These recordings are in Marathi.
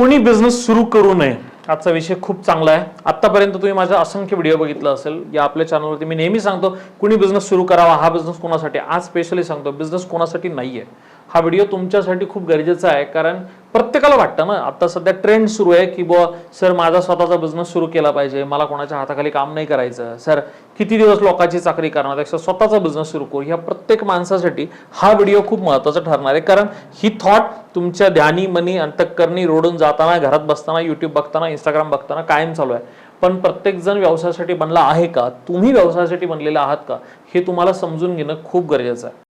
कुणी बिझनेस सुरू करू नये आजचा विषय खूप चांगला आहे. आतापर्यंत तुम्ही माझा असंख्य व्हिडिओ बघितला असेल या आपल्या चॅनलवरती मी नेहमी सांगतो कुणी बिझनेस सुरू करावा हा बिझनेस कोणासाठी? आज स्पेशली सांगतो बिझनेस कोणासाठी नाही आहे हा व्हिडिओ तुमच्यासाठी खूप गरजेचा आहे कारण प्रत्येकाला वाटतं ना आता सध्या ट्रेंड सुरू आहे की बुवा सर माझा स्वतःचा बिझनेस सुरू केला पाहिजे मला कोणाच्या हाताखाली काम नाही करायचं. सर किती दिवस लोकांची चाकरी करणार त्यापेक्षा स्वतःचा बिझनेस सुरू करू? ह्या प्रत्येक माणसासाठी हा व्हिडिओ खूप महत्त्वाचा ठरणार आहे. कारण ही थॉट तुमच्या ध्यानी मनी अंतकरणी रोडून जाताना घरात बसताना युट्यूब बघताना इंस्टाग्राम बघताना कायम चालू आहे. पण प्रत्येकजण व्यवसायासाठी बनला आहे का? तुम्ही व्यवसायासाठी बनलेले आहात का? हे तुम्हाला समजून घेणं खूप गरजेचं आहे.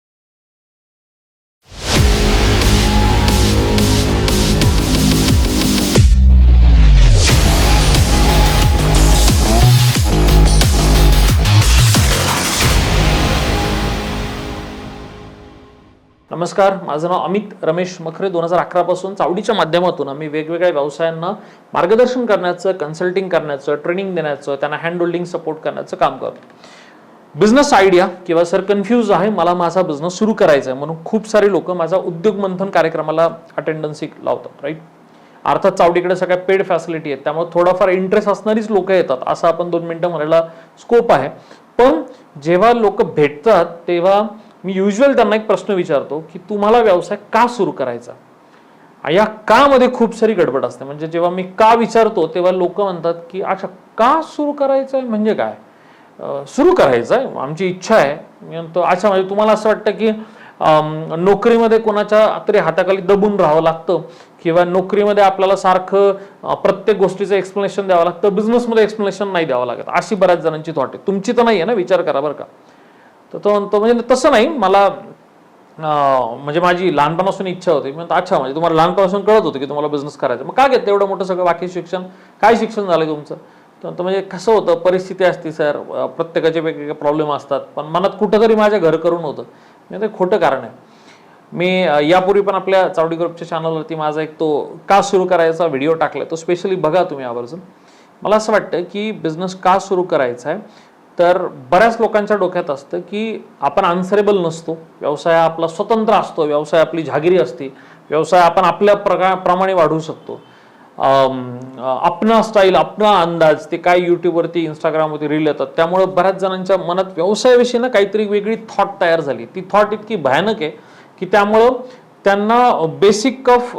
नमस्कार माझं नाव अमित रमेश मखरे. दोन हजार अकरा पासून चावडीच्या माध्यमातून आम्ही वेगवेगळ्या व्यवसायांना मार्गदर्शन करण्याचं कन्सल्टिंग करण्याचं ट्रेनिंग देण्याचं त्यांना हँड होल्डिंग सपोर्ट करण्याचं काम करतो. बिझनेस आयडिया किंवा सर कन्फ्यूज आहे. मला माझा बिझनेस सुरू करायचा आहे. म्हणून खूप सारे लोक माझा उद्योग मंथन कार्यक्रमाला अटेंडन्सी लावतात राईट अर्थात चावडीकडे सगळ्या पेड फॅसिलिटी आहेत. त्यामुळे थोडाफार इंटरेस्ट असणारीच लोक येतात असं आपण दोन मिनिटं म्हणायला स्कोप आहे. पण जेव्हा लोक भेटतात तेव्हा मी युजल त्यांना एक प्रश्न विचारतो की तुम्हाला व्यवसाय का सुरू करायचा? या का मध्ये खूप सारी गडबड असते. म्हणजे जेव्हा मी का विचारतो तेव्हा लोक म्हणतात की अच्छा का सुरू करायचं आहे म्हणजे काय? सुरू करायचं आहे आमची इच्छा आहे. मी म्हणतो अच्छा म्हणजे तुम्हाला असं वाटतं की नोकरीमध्ये कोणाच्या तरी हाताखाली दबून राहावं लागतं किंवा नोकरीमध्ये आपल्याला सारखं प्रत्येक गोष्टीचं एक्सप्लेनेशन द्यावं लागतं. बिझनेसमध्ये एक्सप्लेनेशन नाही द्यावं लागत. अशी बऱ्याच जणांची थॉट आहे. तुमची तर नाही आहे ना? विचार करा बरं का. तर तो म्हणतो म्हणजे तसं नाही मला म्हणजे माझी लहानपणापासून इच्छा होती. मी म्हणतो अच्छा म्हणजे तुम्हाला लहानपणापासून कळत होतं की तुम्हाला बिझनेस करायचा मग का घेतलं एवढं मोठं सगळं? बाकी शिक्षण काय शिक्षण झालं तुमचं? तर म्हणतो म्हणजे कसं होतं? परिस्थिती असते सर. प्रत्येकाचे वेगवेगळे प्रॉब्लेम असतात. पण मनात कुठंतरी माझ्या घर करून होतं. म्हणजे ते खोटं कारण आहे. मी यापूर्वी पण आपल्या चावडी ग्रुपच्या चॅनलवरती माझा एक तो का सुरू करायचा व्हिडिओ टाकला तो स्पेशली बघा तुम्ही आवर्जून. मला असं वाटतं की बिझनेस का सुरू करायचा आहे? तर बऱ्याच लोकांच्या डोक्यात असतं की आपण आन्सरेबल नसतो. व्यवसाय आपला स्वतंत्र असतो. व्यवसाय आपली झागिरी असते. व्यवसाय आपण आपल्या प्रका प्रमाणे वाढवू शकतो. आपणा आपला स्टाईल आपला अंदाज ते काय यूट्यूबवरती इंस्टाग्रामवरती रील येतात. त्यामुळे बऱ्याच जणांच्या मनात व्यवसायाविषयी ना काहीतरी वेगळी थॉट तयार झाली. ती थॉट इतकी भयानक आहे की त्यामुळं त्यांना बेसिक ऑफ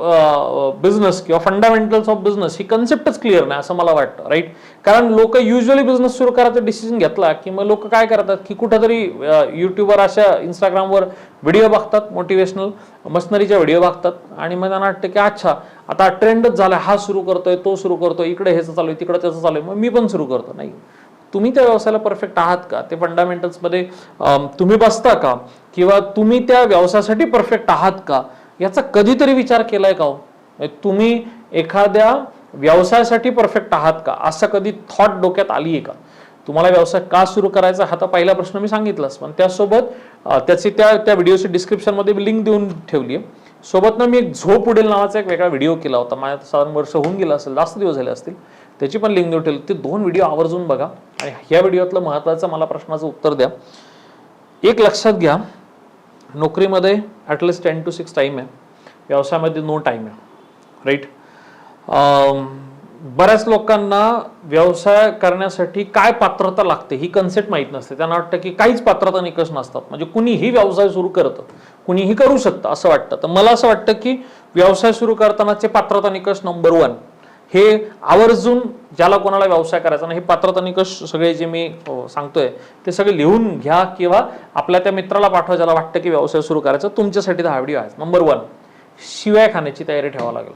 बिझनेस किंवा फंडामेंटल्स ऑफ बिझनेस ही कन्सेप्टच क्लिअर नाही असं मला वाटतं राईट कारण लोक युजली बिझनेस सुरू करायचा डिसिजन घेतला की मग लोक काय करतात की कुठंतरी uh, युट्यूबवर अशा इंस्टाग्रामवर व्हिडिओ बघतात मोटिवेशनल मशनरीच्या व्हिडिओ बघतात आणि मग त्यांना वाटतं की अच्छा आता ट्रेंडच झाला हा सुरू करतोय तो सुरू करतोय इकडे ह्याचं चालू आहे तिकडं त्याचं चालू आहे मग मी पण सुरू करतो नाही. तुम्ही त्या व्यवसायाला परफेक्ट आहात का? ते फंडामेंटल्समध्ये um, तुम्ही बसता का? किंवा तुम्ही त्या व्यवसायासाठी परफेक्ट आहात का? याचा कधीतरी विचार केलाय का हो? म्हणजे तुम्ही एखाद्या व्यवसायासाठी परफेक्ट आहात का? असं कधी थॉट डोक्यात आली आहे का? तुम्हाला व्यवसाय का सुरू करायचा हा तर पहिला प्रश्न मी सांगितलाच. पण त्यासोबत त्याची त्या त्या व्हिडिओची डिस्क्रिप्शनमध्ये लिंक देऊन ठेवली आहे सोबतनं मी एक झोप उडेल नावाचा एक वेगळा व्हिडिओ केला होता. माझ्या साधारण वर्ष होऊन गेला असेल जास्त दिवस झाले असतील. त्याची पण लिंक देऊन ठेवली. ते दोन व्हिडिओ आवर्जून बघा. आणि ह्या व्हिडिओतलं महत्त्वाचं मला प्रश्नाचं उत्तर द्या. एक लक्षात घ्या नोकरीमध्ये at least ten to six time आहे. व्यवसायामध्ये नो टाईम आहे. राईट बऱ्याच लोकांना व्यवसाय करण्यासाठी काय पात्रता लागते ही कन्सेप्ट माहीत नसते. त्यांना वाटतं की काहीच पात्रता निकष नसतात. म्हणजे कुणीही व्यवसाय सुरू करतं. कुणीही करू शकतं असं वाटतं. तर मला असं वाटतं की व्यवसाय सुरू करतानाचे पात्रता निकष नंबर वन हे आवर्जून ज्याला कोणाला व्यवसाय करायचा नाही हे पात्रता निकष सगळे जे मी हो, सांगतोय ते सगळे लिहून घ्या किंवा आपल्या त्या मित्राला पाठवा ज्याला वाटतं की व्यवसाय सुरू करायचा तुमच्यासाठी हा व्हिडिओ आहे. नंबर वन शिवाय खाण्याची तयारी ठेवावी लागेल.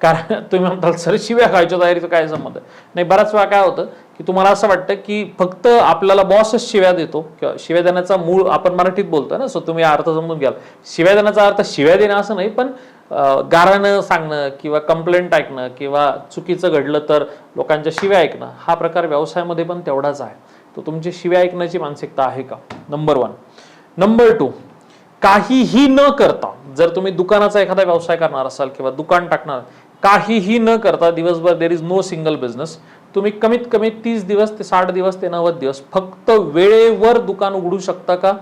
कारण तुम्ही म्हणताल सर शिव्या खायच्या तयारीचं काय संबंध आहे?" नाही बऱ्याच वेळा काय होतं की तुम्हाला असं वाटतं की फक्त आपल्याला बॉसच शिव्या देतो किंवा शिव्या देण्याचा मूळ आपण मराठीत बोलतो ना सो तुम्ही अर्थ समजून घ्याल. शिव्या देण्याचा अर्थ शिव्या देणं असं नाही पण अं, गाराणं सांगणं किंवा कंप्लेंट ऐकणं किंवा चुकीचं घडलं तर लोकांच्या शिव्या ऐकणं हा प्रकार व्यवसायामध्ये पण तेवढाच आहे. तो तुमची शिव्या ऐकण्याची मानसिकता आहे का? नंबर वन नंबर टू काहीही न करता जर तुम्ही दुकानाचा एखादा व्यवसाय करणार असाल किंवा दुकान टाकणार काहीही न करता दिवसभर there is no single business तुम्ही कमीत कमी तीस दिवस ते साठ दिवस ते नव्वद दिवस फक्त वेळेवर दुकान उघडू शकता का?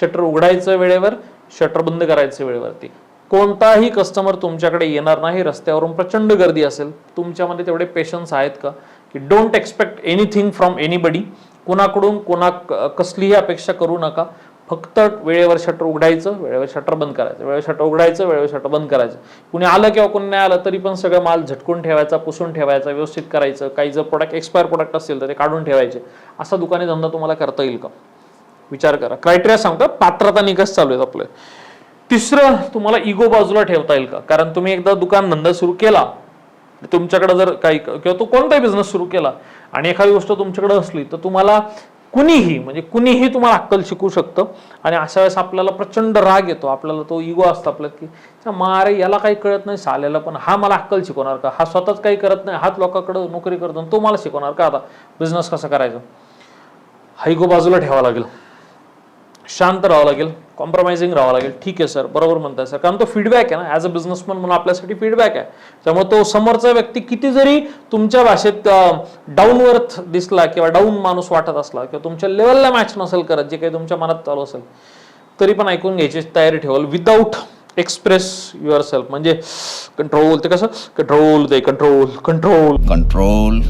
शटर उघडायचं वेळेवर शटर बंद करायचं वेळेवरती. कोणताही कस्टमर तुमच्याकडे येणार नाही रस्त्यावरून प्रचंड गर्दी असेल तुमच्यामध्ये तेवढे पेशन्स आहेत का? की don't expect anything from anybody कुणाकडून कुणा कसलीही अपेक्षा करू नका. फक्त वेळेवर शटर उघडायचं वेळेवर शटर बंद करायचं. वेळेवर शटर उघडायचं वेळेवर शटर बंद करायचं. कुणी आलं किंवा कोणी नाही आलं तरी पण सगळं माल झटकून ठेवायचा पुसून ठेवायचा व्यवस्थित करायचं. काही जर प्रोडक्ट एक्सपायर प्रोडक्ट असेल तर ते काढून ठेवायचे. असा दुकाने धंदा तुम्हाला करता येईल का? विचार करा. क्रायटेरिया सांगतो पात्रता निकष चालू आहेत आपले. तिसरं तुम्हाला इगो बाजूला ठेवता येईल का? कारण तुम्ही एकदा दुकान धंदा सुरू केला तुमच्याकडे जर काही किंवा तो कोणताही बिझनेस सुरू केला आणि एखादी गोष्ट तुमच्याकडे असली तर तुम्हाला कुणीही म्हणजे कुणीही तुम्हाला अक्कल शिकू शकतं. आणि अशा वेळेस आपल्याला प्रचंड राग येतो आपल्याला तो इगो असतो आपल्यात की मारे याला काही कळत नाही साल्याला पण हा मला अक्कल शिकवणार का? हा स्वतःच काही करत नाही हाच लोकांकडे नोकरी करतो तो मला शिकवणार का आता? बिझनेस कसा करायचा? हा इगो बाजूला ठेवावा लागेल. शांत राहावं लागेल कॉम्प्रोमाइजिंग राहावं लागेल. ठीक आहे सर. बरोबर म्हणताय सर. कारण तो फीडबॅक आहे ना. ॲज अ बिझनेसमन म्हणून आपल्यासाठी फीडबॅक आहे. त्यामुळे तो समोरचा व्यक्ती किती जरी तुमच्या भाषेत डाऊनवर्थ दिसला किंवा डाऊन माणूस वाटत असला किंवा तुमच्या लेवलला मॅच नसेल करत जे काही तुमच्या मनात चालू असेल तरी पण ऐकून घ्यायची तयारी ठेवाल. विदाऊट एक्सप्रेस युअर सेल्फ म्हणजे कंट्रोल ते कसं? कंट्रोल ते control control control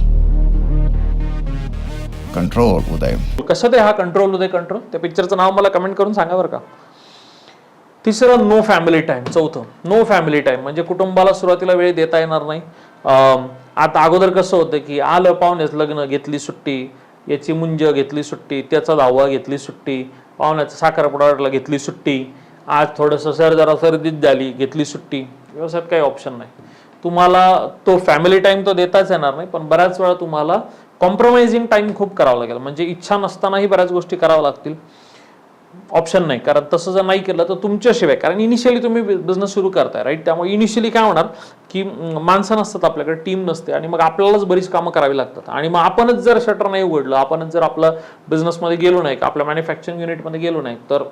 control Uday कसं ते हा कंट्रोल उदय कंट्रोल त्या पिक्चरचं नाव मला कमेंट करून सांगा बरं का. तिसरं नो फॅमिली टाइम चौथं नो फॅमिली टाईम म्हणजे कुटुंबाला सुरुवातीला वेळ देता येणार नाही. आता अगोदर कसं होतं की आलं पाहुण्यास लग्न घेतली सुट्टी याची मुंज घेतली सुट्टी त्याचा धावा घेतली सुट्टी पाहुण्याचा साखरपुडाला घेतली सुट्टी आज थोडंसं सर जरा सर्दीच झाली घेतली सुट्टी व्यवसायात काही ऑप्शन नाही. तुम्हाला तो फॅमिली टाईम तो देताच येणार नाही पण बऱ्याच वेळा तुम्हाला कॉम्प्रोमाइजिंग टाईम खूप करावा लागेल. म्हणजे इच्छा नसतानाही बऱ्याच गोष्टी कराव्या लागतील. ऑप्शन नाही. कारण तसं जर नाही केलं तर तुमच्याशिवाय. कारण इनिशियली तुम्ही बिझनेस सुरू करताय राईट त्यामुळे इनिशियली काय होणार? की माणसं नसतात आपल्याकडे टीम नसते. आणि मग आपल्यालाच बरीच कामं करावी लागतात. आणि मग आपणच जर शटर नाही उघडलं आपणच जर आपलं बिझनेसमध्ये गेलो नाही का आपल्या मॅन्युफॅक्चरिंग युनिटमध्ये गेलो नाही तर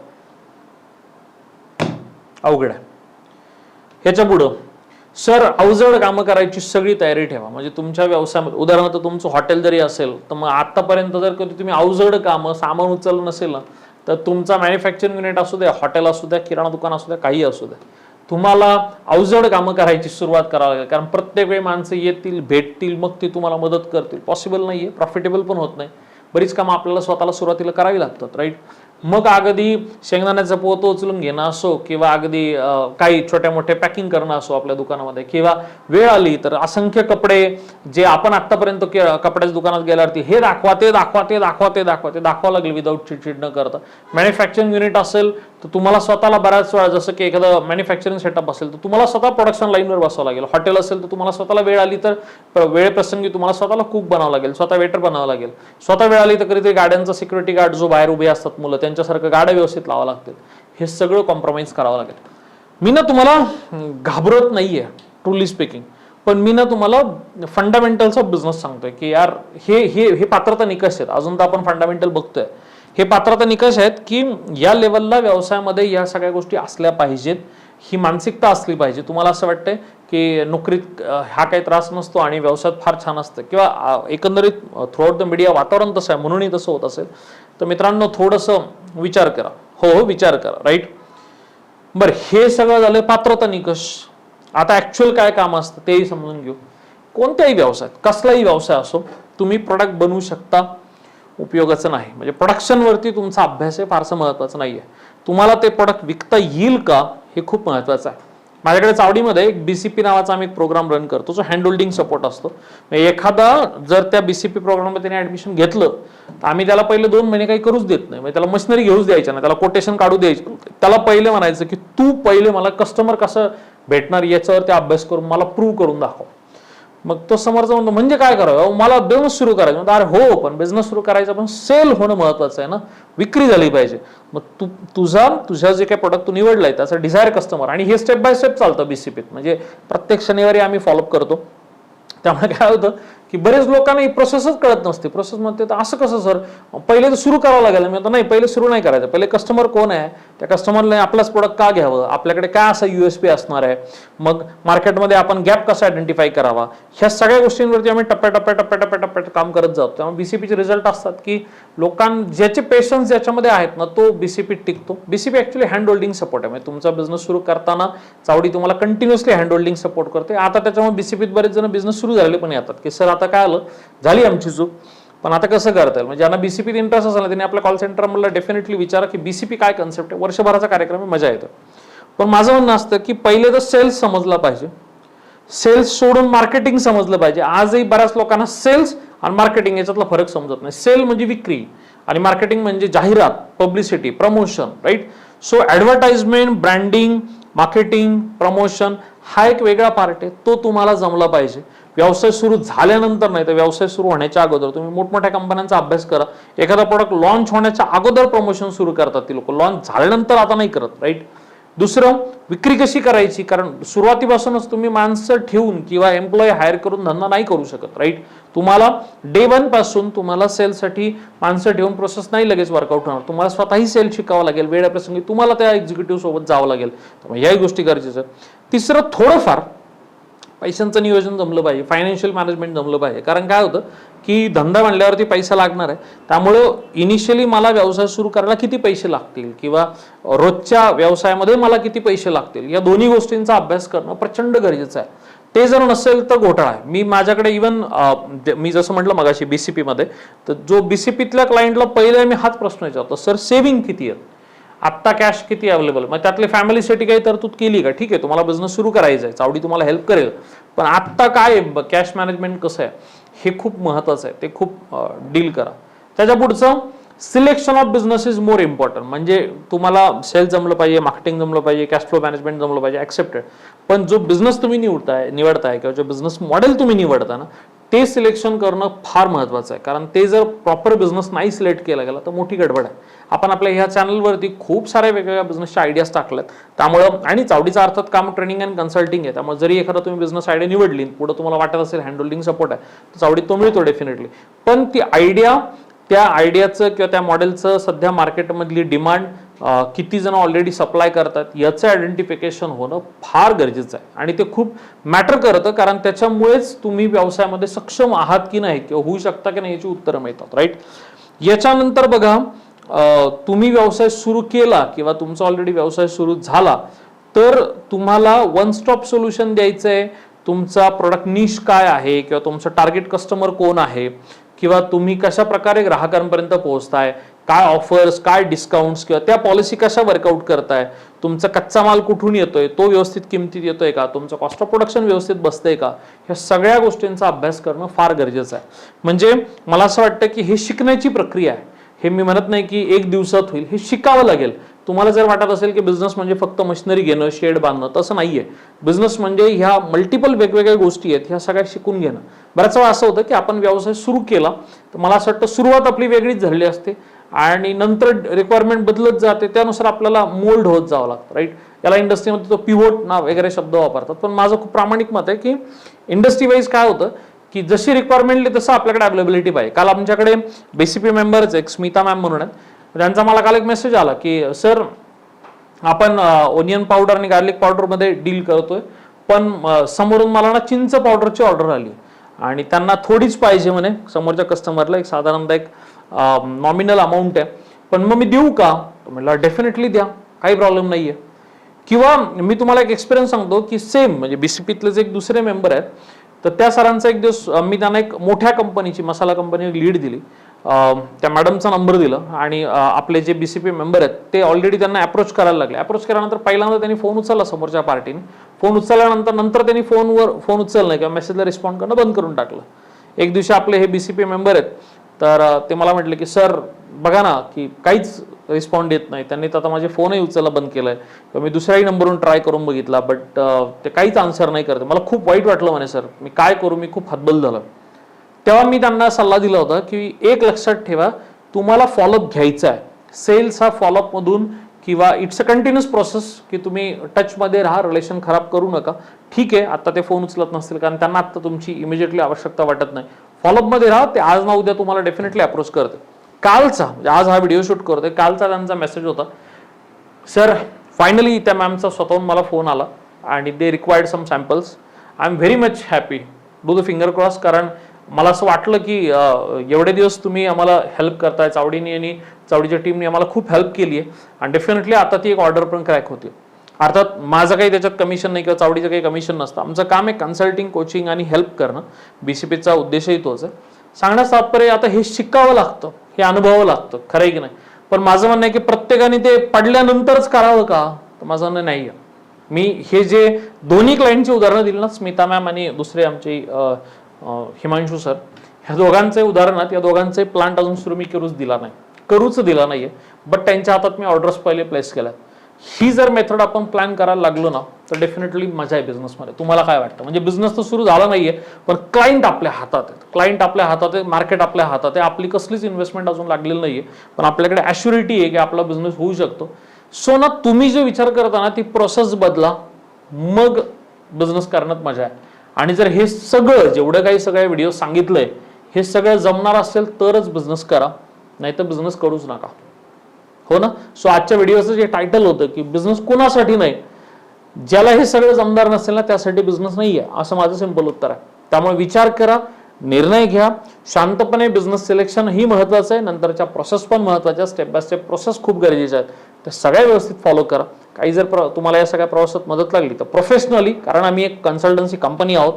अवघड आहे. ह्याच्या पुढं सर अवजड कामं करायची सगळी तयारी ठेवा. म्हणजे तुमच्या व्यवसायामध्ये उदाहरणार्थ तुमचं हॉटेल जरी असेल तर मग आतापर्यंत जर कधी तुम्ही अवजड कामं सामान उचललं नसेल ना तर तुमचा मॅन्युफॅक्चरिंग युनिट असू द्या हॉटेल असू द्या किराणा दुकान असू द्या काही असू द्या. तुम्हाला अवजड कामं करायची सुरुवात करावी लागेल. कारण प्रत्येक वेळी माणसं येतील भेटतील मग ते तुम्हाला मदत करतील. पॉसिबल नाहीये प्रॉफिटेबल पण होत नाही. बरीच कामं आपल्याला स्वतःला सुरुवातीला करावी लागतात राईट मग अगदी शेंगदाण्याचं पोत उचलून घेणं असो किंवा अगदी काही छोट्या मोठ्या पॅकिंग करणं असो आपल्या दुकानामध्ये किंवा वेळ आली तर असंख्य कपडे जे आपण आतापर्यंत कपड्याच्या दुकानात गेल्यावरती हे दाखवा ते दाखवा ते दाखवा ते दाखवा ते दाखवा लागेल विदाऊट चिडचिड न करता. मॅन्युफॅक्चरिंग युनिट असेल तर तुम्हाला स्वतःला बऱ्याच वेळा जसं की एखादं मॅन्युफॅक्चरिंग सेटअप असेल तर तुम्हाला स्वतः प्रोडक्शन लाईनवर बसावं लागेल. हॉटेल असेल तर तुम्हाला स्वतःला वेळ आली तर वेळप्रसंगी तुम्हाला स्वतःला कुक बनावं लागेल स्वतः वेटर बनावं लागेल. स्वतः वेळ आली तर कधीतरी गाड्यांचा सिक्युरिटी गार्ड जो बाहेर उभे असतात मुलं त्यांच्यासारखं गाड्या व्यवस्थित लावा लागतील. हे सगळं कॉम्प्रोमाइज करावं लागेल. मी ना तुम्हाला घाबरत घाबरत नाहीये ट्रुली स्पीकिंग पण मी ना तुम्हाला फंडामेंटल्स ऑफ बिझनेस सांगतोय की यार हे हे हे पात्रता निकष आहेत. अजून तर आपण फंडामेंटल बघतोय. हे पात्रता निकष आहेत की या लेवलला व्यवसायामध्ये या सगळ्या गोष्टी असल्या पाहिजेत. ही मानसिकता असली पाहिजे. तुम्हाला असं वाटतंय की नोकरीत हा काही त्रास नसतो आणि व्यवसायात फार छान असतं. किंवा एकंदरीत थ्रूआउट द मीडिया वातावरण तसं आहे म्हणूनही तसं होत असेल. तर मित्रांनो थोडंसं विचार करा. हो हो विचार करा राईट बरं हे सगळं झालं पात्रता निकष. आता ऍक्च्युअल काय काम असतं तेही समजून घेऊ. कोणत्याही व्यवसायात कसलाही व्यवसाय असो तुम्ही प्रोडक्ट बनवू शकता उपयोगाचं नाही. म्हणजे प्रोडक्शनवरती तुमचा अभ्यास हे फारसं महत्त्वाचं नाही आहे तुम्हाला ते प्रोडक्ट विकता येईल का हे खूप महत्वाचं आहे. माझ्याकडे चावडीमध्ये एक बी सी पी नावाचा आम्ही एक प्रोग्राम रन करतो जो हँड होल्डिंग सपोर्ट असतो. म्हणजे एखादा जर त्या बी सी पी प्रोग्राममध्ये त्याने ऍडमिशन घेतलं तर आम्ही त्याला पहिले दोन महिने काही करूच देत नाही. म्हणजे त्याला मशिनरी घेऊच द्यायची नाही त्याला कोटेशन काढू द्यायचं त्याला पहिले म्हणायचं की तू पहिले मला कस्टमर कसं भेटणार याच्यावर ते अभ्यास करून मला प्रूव्ह करून दाखव. मग तो समोरचा म्हणतो म्हणजे काय करावं? मला बिझनेस सुरू करायचं. म्हणतो, अरे हो पण बिझनेस सुरू करायचा पण सेल होणं महत्वाचं आहे ना. विक्री झाली पाहिजे. मग तू तुझा तुझ्या जे काही प्रोडक्ट तू निवडलाय त्याचा डिझायर कस्टमर आणि हे स्टेप बाय स्टेप चालतं बीसीपीत म्हणजे प्रत्येक शनिवारी आम्ही फॉलोअप करतो. त्यामुळे काय होतं की बरेच लोकांना ही प्रोसेसच कळत नसते. प्रोसेस म्हणते तर असं कसं सर पहिले तर सुरू करावं लागेल. मी आता नाही पहिले सुरू नाही करायचं. पहिले कस्टमर कोण आहे? त्या कस्टमरने आपलंच प्रोडक्ट का घ्यावं? आपल्याकडे काय असं यू एस पी असणार आहे? मग मार्केटमध्ये आपण गॅप कसा आयडेंटिफाय करावा? ह्या सगळ्या गोष्टींवरती आम्ही टप्प्या टप्प्या टप्प्या टप्प्या टप्प्यात काम करत जातो त्यामुळे बीसीपीचे रिझल्ट असतात की लोकां ज्याचे पेशन्स ज्याच्यामध्ये आहेत ना तो बीसीपी टिकतो. BCP actually hand holding support आहे. म्हणजे तुमचा बिझनेस सुरू करताना चावडी तुम्हाला कंटिन्युअसली हँड होल्डिंग सपोर्ट करते. आता त्याच्यामुळे बीसीपीत बरेच जण बिझनेस सुरू झालेले पण येतात. की सर आता काय आलं? झाली आमची चूक. पण आता कसं करता येईल? म्हणजे ज्यांना बीसीपीत इंटरेस्ट असेल त्यांनी आपल्या कॉल सेंटर मला डेफिनेटली विचारा की बीसीपी काय कन्सेप्ट आहे. वर्षभराचा कार्यक्रम आहे मजा येतं. पण माझं म्हणणं असतं की पहिले तर सेल्स समजला पाहिजे. सेल्स सोडून मार्केटिंग समजलं पाहिजे. आजही बऱ्याच लोकांना सेल्स आणि मार्केटिंग याच्यातला फरक समजत नाही. सेल म्हणजे विक्री आणि मार्केटिंग म्हणजे जाहिरात publicity promotion right so advertisement branding marketing promotion हा एक वेगळा पार्ट आहे. तो तुम्हाला जमला पाहिजे. व्यवसाय सुरू झाल्यानंतर नाही तर व्यवसाय सुरू होण्याच्या अगोदर तुम्ही मोठमोठ्या कंपन्यांचा अभ्यास करा. एखादा प्रोडक्ट लॉन्च होण्याच्या अगोदर प्रमोशन सुरू करतात ती लोक. लॉन्च झाल्यानंतर आता नाही करत राईट दुसरं विक्री कशी करायची? कारण सुरुवातीपासूनच तुम्ही माणसं ठेवून किंवा एम्प्लॉय हायर करून धंदा नाही करू शकत राईट तुम्हाला डे वनपासून तुम्हाला सेलसाठी माणसं ठेवून प्रोसेस नाही लगेच वर्कआउट होणार. तुम्हाला स्वतःही सेल शिकावं लागेल वेळेप्रसंगी तुम्हाला त्या एक्झिक्युटिव्ह सोबत जावं लागेल. त्यामुळे याही गोष्टी गरजेचं आहे. तिसरं थोडंफार पैशांचं नियोजन जमलं पाहिजे फायनान्शियल मॅनेजमेंट जमलं पाहिजे. कारण काय होतं? की धंदा म्हणल्यावरती पैसा लागणार आहे. त्यामुळं इनिशियली मला व्यवसाय सुरू करायला किती पैसे लागतील? किंवा रोजच्या व्यवसायामध्ये मला किती पैसे लागतील? या दोन्ही गोष्टींचा अभ्यास करणं प्रचंड गरजेचं आहे. ते जर नसेल तर घोटाळा आहे. मी माझ्याकडे इवन मी जसं म्हटलं मगाशी बीसीपी मध्ये तर जो बीसीपीतल्या क्लायंटला पहिले मी हाच प्रश्न विचारतो सर सेव्हिंग किती आहे? आत्ता कॅश किती अवेलेबल मग त्यातले फॅमिलीसाठी काही तरतूद केली का? ठीक आहे तुम्हाला बिझनेस सुरू करायचा आहे चावडी तुम्हाला हेल्प करेल. पण आत्ता काय कॅश मॅनेजमेंट कसं आहे? हे खूप महत्त्वाचं आहे ते खूप डील करा. त्याच्या पुढचं selection of business is more important म्हणजे तुम्हाला सेल्स जमलं पाहिजे मार्केटिंग जमलं पाहिजे कॅश फ्लो मॅनेजमेंट जमलं पाहिजे ऍक्सेप्टेड पण जो बिझनेस तुम्ही निवडताय निवडताय किंवा जो बिझनेस मॉडेल तुम्ही निवडता ना ते सिलेक्शन करणं फार महत्वाचं आहे. कारण ते जर प्रॉपर बिझनेस नाही सिलेक्ट केला गेला तर मोठी गडबड आहे. आपण आपल्या ह्या चॅनलवरती खूप साऱ्या वेगवेगळ्या बिझनेसच्या आयडियाज टाकल्यात. त्यामुळं आणि चावडीचा अर्थात काम ट्रेनिंग अँड कन्सल्टिंग आहे. त्यामुळे जरी एखादा तुम्ही बिझनेस आयडिया निवडली पुढे तुम्हाला वाटत असेल हँडलिंग सपोर्ट आहे तर चावडीत तो मिळतो डेफिनेटली पण ती आयडिया त्या आयडियाचं किंवा त्या मॉडेलचं सध्या मार्केटमधली डिमांड किती जण ऑलरेडी सप्लाय करतात याचं आयडेंटिफिकेशन होणं फार गरजेचं आहे. आणि ते खूप मॅटर करतं कारण त्याच्यामुळेच तुम्ही व्यवसायामध्ये सक्षम आहात की नाही किंवा होऊ शकता की नाही याची उत्तरं मिळतात राईट याच्यानंतर बघा तुम्ही व्यवसाय सुरू केला किंवा तुमचा ऑलरेडी व्यवसाय सुरू झाला तर तुम्हाला वन स्टॉप सोल्युशन द्यायचं आहे तुमचा प्रोडक्ट निश काय आहे किंवा तुमचं टार्गेट कस्टमर कोण आहे किंवा तुम्ही कशा प्रकारे ग्राहकांपर्यंत पोहोचताय काय ऑफर्स काय डिस्काउंट्स किंवा त्या पॉलिसी कशा वर्कआउट करताय तुमचा कच्चा माल कुठून येतोय तो व्यवस्थित किमतीत येतोय का तुमचं कॉस्ट ऑफ प्रोडक्शन व्यवस्थित बसतंय का ह्या सगळ्या गोष्टींचा अभ्यास करणं फार गरजेचं आहे. म्हणजे मला असं वाटतं की हे शिकण्याची प्रक्रिया आहे. हे मी म्हणत नाही की एक दिवसात होईल हे शिकावं लागेल. तुम्हाला जर वाटत असेल की बिझनेस म्हणजे फक्त मशिनरी घेणं शेड बांधणं तसं नाहीये. बिझनेस म्हणजे ह्या मल्टिपल वेगवेगळ्या गोष्टी आहेत ह्या सगळ्या शिकून घेणं. बऱ्याच वेळा असं होतं की आपण व्यवसाय सुरू केला तर मला असं वाटतं सुरुवात आपली वेगळीच झालेली असते आणि नंतर रिक्वायरमेंट बदलत जाते त्यानुसार आपल्याला मोल्ड होत जावं लागतं राईट याला इंडस्ट्रीमध्ये तो पिवोट ना वगैरे शब्द वापरतात. पण माझं खूप प्रामाणिक मत आहे की इंडस्ट्री वाईज काय होतं की जशी रिक्वायरमेंट तसं आपल्याकडे अवेलेबिलिटी पाहिजे. काल आमच्याकडे बेसिपी मेंबरच एक स्मिता मॅम म्हणून आहेत. त्यांचा मला काल एक मेसेज आला की सर आपण ओनियन पावडर आणि गार्लिक पावडरमध्ये डील करतोय पण समोरून मला ना चिंच पावडरची ऑर्डर आली. आणि त्यांना थोडीच पाहिजे म्हणे समोरच्या कस्टमरला एक साधारणतः एक नॉमिनल अमाऊंट आहे. पण मग मी देऊ का? म्हटलं डेफिनेटली द्या काही प्रॉब्लेम नाहीये. किंवा मी तुम्हाला एक एक्सपिरियन्स सांगतो की सेम म्हणजे बीसीपीतले जे एक दुसरे मेंबर आहेत. तर त्या सरांचा एक दिवस मी त्यांना एक मोठ्या कंपनीची मसाला कंपनी लीड दिली. त्या मॅडमचा नंबर दिला आणि आपले जे बी सी पी मेंबर आहेत ते ऑलरेडी त्यांना अप्रोच करायला लागले. अप्रोच केल्यानंतर पहिल्यांदा त्यांनी फोन उचलला समोरच्या पार्टीने फोन उचलल्यानंतर नंतर त्यांनी फोनवर फोन उचलणं किंवा मेसेजला रिस्पॉन्ड करणं बंद करून टाकलं. एक दिवशी आपले हे बी सी पी मेंबर आहेत तर ते मला म्हटले की सर बघा ना की काहीच रिस्पॉन्ड येत नाही. त्यांनी तर आता माझे फोनही उचलला बंद केलाय. किंवा मी दुसऱ्याही नंबरवरून ट्राय करून बघितला बट ते काहीच आन्सर नाही करत. मला खूप वाईट वाटलं म्हणे सर मी काय करू? मी खूप हतबल झालं तेव्हा मी त्यांना सल्ला दिला होता की एक लक्षात ठेवा तुम्हाला फॉलोअप घ्यायचा आहे. सेल्स हा फॉलोअप मधून किंवा इट्स अ कंटिन्युअस प्रोसेस की तुम्ही टचमध्ये राहा रिलेशन खराब करू नका. ठीक आहे आता ते फोन उचलत नसतील कारण त्यांना आता तुमची इमिजिएटली आवश्यकता वाटत नाही. फॉलोअपमध्ये राहा ते आज ना उद्या तुम्हाला डेफिनेटली अप्रोच करते कालचा म्हणजे आज हा व्हिडिओ शूट करतोय कालचा त्यांचा मेसेज होता. सर फायनली त्या मॅमचा स्वतःहून मला फोन आला आणि they required some samples I am very much happy do the finger cross कारण मला असं वाटलं की एवढे दिवस तुम्ही आम्हाला हेल्प करताय चावडीने आणि चावडीच्या टीमने आम्हाला खूप हेल्प केली आहे आणि डेफिनेटली आता ती एक ऑर्डर पण क्रॅक होती. अर्थात माझं काही त्याच्यात कमिशन नाही किंवा चावडीचं काही कमिशन नसतं. आमचं काम आहे कन्सल्टिंग कोचिंग आणि हेल्प करणं. बी सी पीचा उद्देशही तोच आहे. सांगण्यास तात्पर्य आता हे शिकावं लागतं हे अनुभवावं लागतं खरं आहे की नाही? पण माझं म्हणणं आहे की प्रत्येकाने ते पडल्यानंतरच करावं का? तर माझं म्हणणं नाही आहे मी हे जे दोन्ही क्लायंटची उदाहरणं दिली ना स्मिता मॅम आणि दुसरे आमचे हिमांशू सर ह्या दोघांचे उदाहरण आहेत. या दोघांचे प्लांट अजून सुरू मी करूच दिला नाही. करूच दिला नाहीये. बट त्यांच्या हातात मी ऑर्डर्स पहिले प्लेस केल्यात. ही जर मेथड आपण प्लॅन करायला लागलो ना तर डेफिनेटली मजा आहे बिझनेसमध्ये तुम्हाला काय वाटतं? म्हणजे बिझनेस तर सुरू झाला नाहीये पण क्लायंट आपल्या हातात आहेत. क्लायंट आपल्या हातात आहे मार्केट आपल्या हातात आहे. आपली कसलीच इन्व्हेस्टमेंट अजून लागलेली नाहीये पण आपल्याकडे ॲश्युरिटी आहे की आपला बिझनेस होऊ शकतो. सो ना तुम्ही जे विचार करता ना ती प्रोसेस बदला मग बिझनेस करण्यात मजा आहे. आणि जर हे सगळं जेवढं काही सगळे व्हिडिओ सांगितलंय हे सगळं जमणार असेल तरच बिझनेस करा नाही तर बिझनेस करूच नका. हो ना? सो आजच्या व्हिडिओचं जे टायटल होतं की बिझनेस कोणासाठी नाही ज्याला हे सगळं जमदार नसेल ना त्यासाठी बिझनेस नाही आहे असं माझं सिंपल उत्तर आहे. त्यामुळे विचार करा निर्णय घ्या शांतपणे बिझनेस सिलेक्शन ही महत्वाचं आहे नंतरच्या प्रोसेस पण महत्त्वाच्या स्टेप बाय स्टेप प्रोसेस खूप गरजेच्या आहेत. त्या सगळ्या व्यवस्थित फॉलो करा. काही जर प्र- तुम्हाला या सगळ्या प्रवासात मदत लागली तर प्रोफेशनली कारण आम्ही एक कन्सल्टन्सी कंपनी आहोत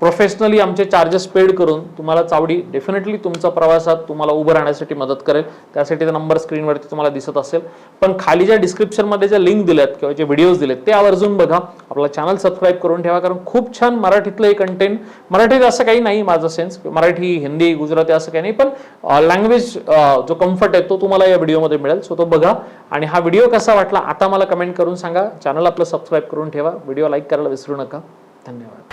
प्रोफेशनली आमचे चार्जेस पेड करून तुम्हाला चावडी डेफिनेटली तुमचा प्रवासात तुम्हाला उभं राहण्यासाठी मदत करेल. त्यासाठी नंबर स्क्रीनवरती तुम्हाला दिसत असेल. पण खाली ज्या डिस्क्रिप्शनमध्ये ज्या लिंक दिल्यात किंवा जे व्हिडिओज दिलेत ते आवर्जून बघा. आपला चॅनल सबस्क्राईब करून ठेवा कारण खूप छान मराठीतलं हे कंटेंट मराठीत असं काही नाही माझा सेन्स मराठी हिंदी गुजराती असं काही नाही पण लँग्वेज जो कम्फर्ट आहे तो तुम्हाला या व्हिडिओमध्ये मिळेल. सो तो बघा. आणि हा व्हिडिओ कसा वाटला आता मला कमेंट करून सांगा. चॅनल आपलं सबस्क्राईब करून ठेवा. व्हिडिओ लाईक करायला विसरू नका. धन्यवाद.